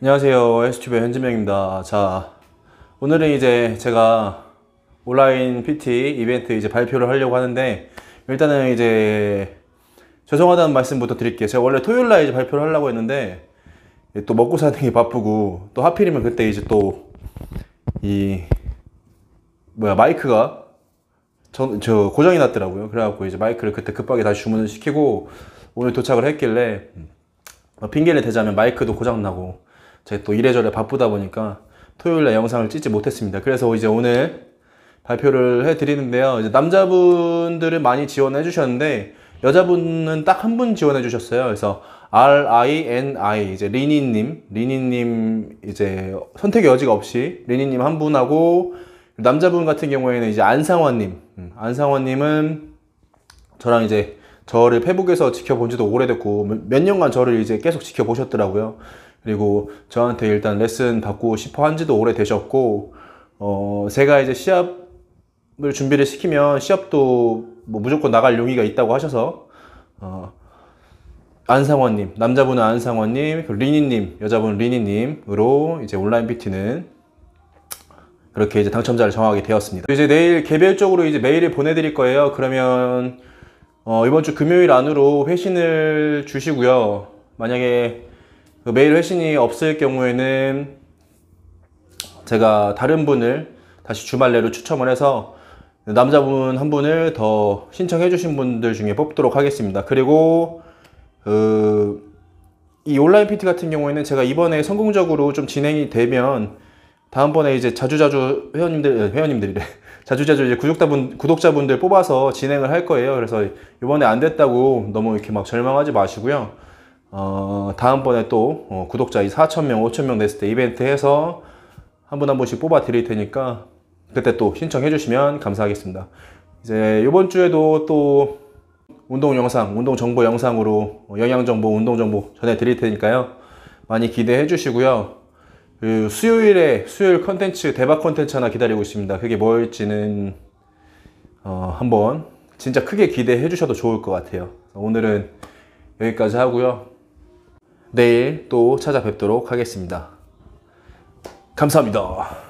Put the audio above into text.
안녕하세요. S튜브의 현진명입니다. 자, 오늘은 이제 제가 온라인 PT 이벤트 이제 발표를 하려고 하는데, 일단은 이제 죄송하다는 말씀부터 드릴게요. 제가 원래 토요일 날 이제 발표를 하려고 했는데, 또 먹고 사는 게 바쁘고, 또 하필이면 그때 이제 또, 이, 뭐야, 마이크가 저, 저 고장이 났더라고요. 그래갖고 이제 마이크를 그때 급하게 다시 주문을 시키고, 오늘 도착을 했길래, 어, 핑계를 대자면 마이크도 고장나고 제가 또 이래저래 바쁘다 보니까 토요일날 영상을 찍지 못했습니다. 그래서 이제 오늘 발표를 해드리는데요. 이제 남자분들은 많이 지원해 주셨는데 여자분은 딱 한 분 지원해 주셨어요. 그래서 R-I-N-I 이제 리니님, 리니님 이제 선택의 여지가 없이 리니님 한 분하고 남자분 같은 경우에는 이제 안상원님, 음, 안상원님은 저랑 이제 저를 페북에서 지켜본 지도 오래됐고 몇 년간 저를 이제 계속 지켜보셨더라고요. 그리고 저한테 일단 레슨 받고 싶어 한 지도 오래 되셨고 어 제가 이제 시합을 준비를 시키면 시합도 뭐 무조건 나갈 용의가 있다고 하셔서 어 안상원님 남자분은 안상원님 그 리니님 여자분은 리니님으로 이제 온라인 PT는 그렇게 이제 당첨자를 정하게 되었습니다. 이제 내일 개별적으로 이제 메일을 보내드릴 거예요. 그러면 어, 이번 주 금요일 안으로 회신을 주시고요. 만약에 그 메일 회신이 없을 경우에는 제가 다른 분을 다시 주말 내로 추첨을 해서 남자분 한 분을 더 신청해 주신 분들 중에 뽑도록 하겠습니다. 그리고 그 이 온라인 PT 같은 경우에는 제가 이번에 성공적으로 좀 진행이 되면 다음번에 이제 자주자주 회원님들 회원님들이래 자주자주 이제 구독자분 구독자분들 뽑아서 진행을 할 거예요. 그래서 이번에 안 됐다고 너무 이렇게 막 절망하지 마시고요. 어, 다음번에 또 어, 구독자 이 4,000명, 5,000명 됐을 때 이벤트 해서 한 분 한 분씩 뽑아 드릴 테니까 그때 또 신청해 주시면 감사하겠습니다. 이제 이번 주에도 또 운동 영상, 운동 정보 영상으로 영양 정보, 운동 정보 전해 드릴 테니까요. 많이 기대해 주시고요. 그 수요일에 수요일 컨텐츠 대박 컨텐츠 하나 기다리고 있습니다. 그게 뭘지는 어, 한번 진짜 크게 기대해 주셔도 좋을 것 같아요. 오늘은 여기까지 하고요. 내일 또 찾아뵙도록 하겠습니다. 감사합니다.